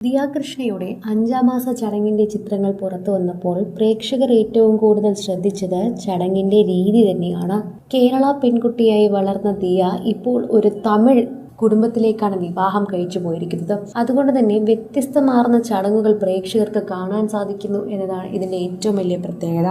ദിയാകൃഷ്ണയുടെ അഞ്ചാം മാസ ചടങ്ങിന്റെ ചിത്രങ്ങൾ പുറത്തു വന്നപ്പോൾ പ്രേക്ഷകർ ഏറ്റവും കൂടുതൽ ശ്രദ്ധിച്ചത് ചടങ്ങിന്റെ രീതി തന്നെയാണ്. കേരള പെൺകുട്ടിയായി വളർന്ന ദിയ ഇപ്പോൾ ഒരു തമിഴ് കുടുംബത്തിലേക്കാണ് വിവാഹം കഴിച്ചു പോയിരിക്കുന്നത്. അതുകൊണ്ട് തന്നെ വ്യത്യസ്തമാർന്ന ചടങ്ങുകൾ പ്രേക്ഷകർക്ക് കാണാൻ സാധിക്കുന്നു എന്നതാണ് ഇതിന്റെ ഏറ്റവും വലിയ പ്രത്യേകത.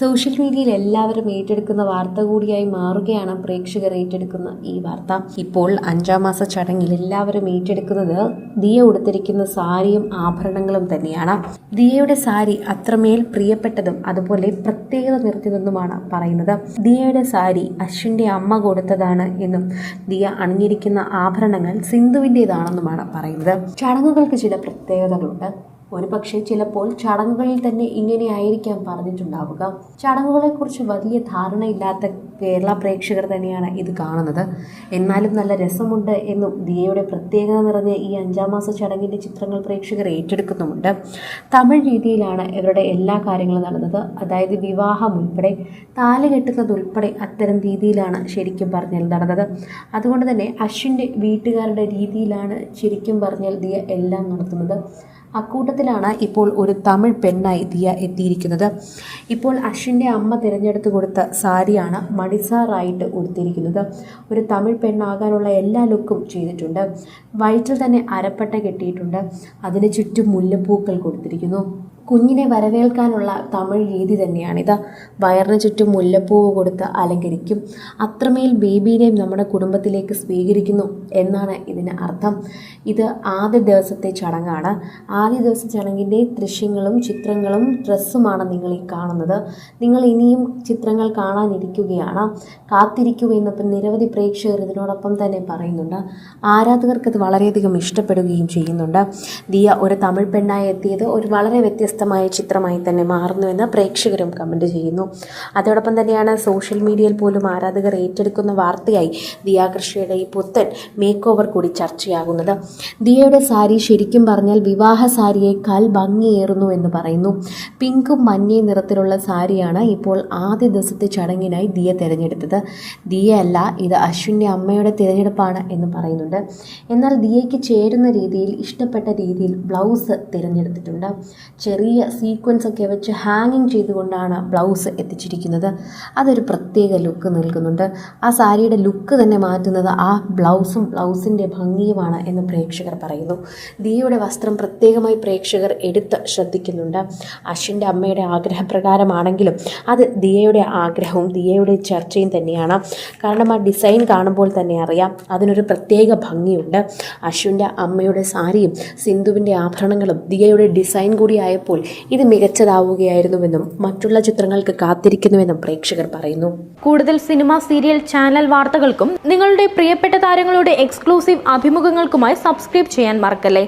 സോഷ്യൽ മീഡിയയിൽ എല്ലാവരും ഏറ്റെടുക്കുന്ന വാർത്ത കൂടിയായി മാറുകയാണ് പ്രേക്ഷകർ ഏറ്റെടുക്കുന്ന ഈ വാർത്ത. ഇപ്പോൾ അഞ്ചാം മാസ ചടങ്ങിൽ എല്ലാവരും ഏറ്റെടുക്കുന്നത് ദിയ ഉടുത്തിരിക്കുന്ന സാരിയും ആഭരണങ്ങളും തന്നെയാണ്. ദിയയുടെ സാരി അത്രമേൽ പ്രിയപ്പെട്ടതും അതുപോലെ പ്രത്യേകത നിർത്തിയതെന്നുമാണ് പറയുന്നത്. ദിയയുടെ സാരി അശ്വിന്റെ അമ്മ കൊടുത്തതാണ് എന്നും ദിയ അണിഞ്ഞിരിക്കുന്ന ആഭരണങ്ങൾ സിന്ധുവിന്റെതാണെന്നുമാണ് പറയുന്നത്. ചടങ്ങുകൾക്ക് ചില പ്രത്യേകതകളുണ്ട്. ഒരു പക്ഷേ ചിലപ്പോൾ ചടങ്ങുകളിൽ തന്നെ ഇങ്ങനെയായിരിക്കാം പറഞ്ഞിട്ടുണ്ടാവുക. ചടങ്ങുകളെക്കുറിച്ച് വലിയ ധാരണയില്ലാത്ത കേരള പ്രേക്ഷകർ തന്നെയാണ് ഇത് കാണുന്നത്. എന്നാലും നല്ല രസമുണ്ട് എന്നും ദിയയുടെ പ്രത്യേകത നിറഞ്ഞ ഈ അഞ്ചാം മാസ ചടങ്ങിന്റെ ചിത്രങ്ങൾ പ്രേക്ഷകർ ഏറ്റെടുക്കുന്നുമുണ്ട്. തമിഴ് രീതിയിലാണ് ഇവരുടെ എല്ലാ കാര്യങ്ങളും നടന്നത്. അതായത് വിവാഹം ഉൾപ്പെടെ താലി കെട്ടുന്നതുൾപ്പെടെ അത്തരം രീതിയിലാണ് ശരിക്കും പറഞ്ഞാൽ നടന്നത്. അതുകൊണ്ട് തന്നെ അശ്വിന്റെ വീട്ടുകാരുടെ രീതിയിലാണ് ശരിക്കും പറഞ്ഞാൽ ദിയ എല്ലാം നടത്തുന്നത്. അക്കൂട്ടത്തിലാണ് ഇപ്പോൾ ഒരു തമിഴ് പെണ്ണായി ദിയ എത്തിയിരിക്കുന്നത്. ഇപ്പോൾ അശ്വിന്റെ അമ്മ തിരഞ്ഞെടുത്ത് കൊടുത്ത സാരിയാണ് മണിസാറായിട്ട് ഉടുത്തിരിക്കുന്നത്. ഒരു തമിഴ് പെണ്ണാകാനുള്ള എല്ലാ ലുക്കും ചെയ്തിട്ടുണ്ട്. വയറ്റിൽ തന്നെ അരപ്പട്ട കെട്ടിയിട്ടുണ്ട്. അതിന് ചുറ്റും മുല്ലപ്പൂക്കൾ കൊടുത്തിരിക്കുന്നു. കുഞ്ഞിനെ വരവേൽക്കാനുള്ള തമിഴ് രീതി തന്നെയാണിത് വയറിന് ചുറ്റും മുല്ലപ്പൂവ് കൊടുത്ത് അലങ്കരിക്കും. അത്രമേൽ ബേബീനെയും നമ്മുടെ കുടുംബത്തിലേക്ക് സ്വീകരിക്കുന്നു എന്നാണ് ഇതിന് അർത്ഥം. ഇത് ആദ്യ ദിവസത്തെ ചടങ്ങാണ്. ആദ്യ ദിവസ ചടങ്ങിന്റെ ദൃശ്യങ്ങളും ചിത്രങ്ങളും ഡ്രസ്സുമാണ് നിങ്ങൾ ഈ കാണുന്നത്. നിങ്ങൾ ഇനിയും ചിത്രങ്ങൾ കാണാനിരിക്കുകയാണ്. കാത്തിരിക്കൂ എന്നപ്പം നിരവധി പ്രേക്ഷകർ ഇതിനോടൊപ്പം തന്നെ പറയുന്നുണ്ട്. ആരാധകർക്ക് ഇത് വളരെയധികം ഇഷ്ടപ്പെടുകയും ചെയ്യുന്നുണ്ട്. ദിയ ഒരു തമിഴ് പെണ്ണായി എത്തിയത് ഒരു വളരെ വ്യത്യസ്തമായ ചിത്രമായി തന്നെ മാറുന്നുവെന്ന് പ്രേക്ഷകരും കമന്റ് ചെയ്യുന്നു. അതോടൊപ്പം തന്നെയാണ് സോഷ്യൽ മീഡിയയിൽ പോലും ആരാധകർ ഏറ്റെടുക്കുന്ന വാർത്തയായി ദിയാകൃഷിയുടെ ഈ പുത്തൻ മേക്ക് ഓവർ കൂടി ചർച്ചയാകുന്നത്. ദിയയുടെ സാരി ശരിക്കും പറഞ്ഞാൽ വിവാഹ സാരിയേക്കാൾ ഭംഗിയേറുന്നു എന്ന് പറയുന്നു. പിങ്കും മഞ്ഞയും നിറത്തിലുള്ള സാരിയാണ് ഇപ്പോൾ ആദ്യ ദിവസത്തെ ചടങ്ങിനായി ദിയ തിരഞ്ഞെടുത്തത്. ദിയയല്ല ഇത് അശ്വിന്റെ അമ്മയുടെ തിരഞ്ഞെടുപ്പാണ് എന്ന് പറയുന്നുണ്ട്. എന്നാൽ ദിയയ്ക്ക് ചേരുന്ന രീതിയിൽ ഇഷ്ടപ്പെട്ട രീതിയിൽ ബ്ലൗസ് തിരഞ്ഞെടുത്തിട്ടുണ്ട്. ചെറിയ സീക്വൻസ് ഒക്കെ വെച്ച് ഹാങ്ങിങ് ചെയ്തുകൊണ്ടാണ് ബ്ലൗസ് എത്തിച്ചിരിക്കുന്നത്. അതൊരു പ്രത്യേക ലുക്ക് നൽകുന്നുണ്ട്. ആ സാരിയുടെ ലുക്ക് തന്നെ മാറ്റുന്നത് ആ ബ്ലൗസും ബ്ലൗസിന്റെ ഭംഗിയുമാണ് എന്ന് പ്രേക്ഷകർ പറയുന്നു. ദിയയുടെ വസ്ത്രം പ്രത്യേകമായി പ്രേക്ഷകർ എടുത്ത് ശ്രദ്ധിക്കുന്നുണ്ട്. അശ്വിന്റെ അമ്മയുടെ ആഗ്രഹപ്രകാരമാണെങ്കിലും അത് ദിയയുടെ ആഗ്രഹവും ദിയയുടെ ചർച്ചയും തന്നെയാണ്. കാരണം ആ ഡിസൈൻ കാണുമ്പോൾ തന്നെ അറിയാം അതിനൊരു പ്രത്യേക ഭംഗിയുണ്ട്. അശ്വിന്റെ അമ്മയുടെ സാരിയും സിന്ധുവിന്റെ ആഭരണങ്ങളും ദിയയുടെ ഡിസൈൻ കൂടി ആയപ്പോൾ ഇത് മികച്ചതാവുകയായിരുന്നുവെന്നും മറ്റുള്ള ചിത്രങ്ങൾക്ക് കാത്തിരിക്കുന്നുവെന്നും പ്രേക്ഷകർ പറയുന്നു. കൂടുതൽ സിനിമ സീരിയൽ ചാനൽ വാർത്തകൾക്കും നിങ്ങളുടെ പ്രിയപ്പെട്ട താരങ്ങളുടെ എക്സ്ക്ലൂസീവ് അഭിമുഖങ്ങൾക്കുമായി സബ്സ്ക്രൈബ് ചെയ്യാൻ മറക്കല്ലേ?